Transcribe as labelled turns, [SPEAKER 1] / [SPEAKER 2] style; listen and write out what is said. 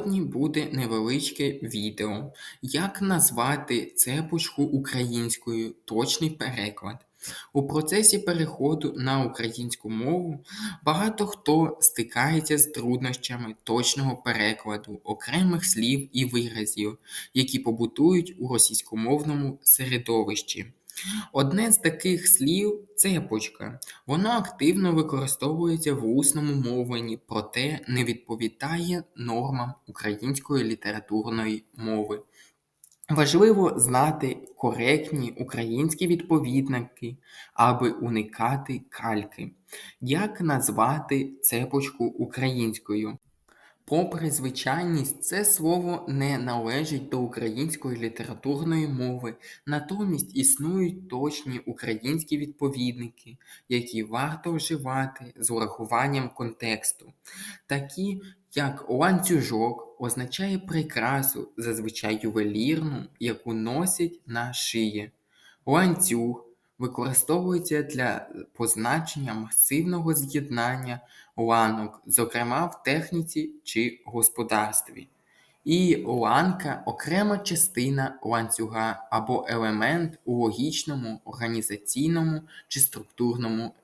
[SPEAKER 1] Сьогодні буде невеличке відео, як назвати цепочку українською точний переклад. У процесі переходу на українську мову багато хто стикається з труднощами точного перекладу окремих слів і виразів, які побутують у російськомовному середовищі. Одне з таких слів цепочка. Воно активно використовується в усному мовленні, проте не відповідає нормам української літературної мови. Важливо знати коректні українські відповідники, аби уникати кальки. Як назвати цепочку українською? Попри звичайність, це слово не належить до української літературної мови, натомість існують точні українські відповідники, які варто вживати з урахуванням контексту. Такі, як ланцюжок, означає прикрасу, зазвичай ювелірну, яку носять на шиї. Ланцюг використовується для позначення масивного з'єднання ланок, зокрема в техніці чи господарстві. І ланка окрема частина ланцюга або елемент у логічному, організаційному чи структурному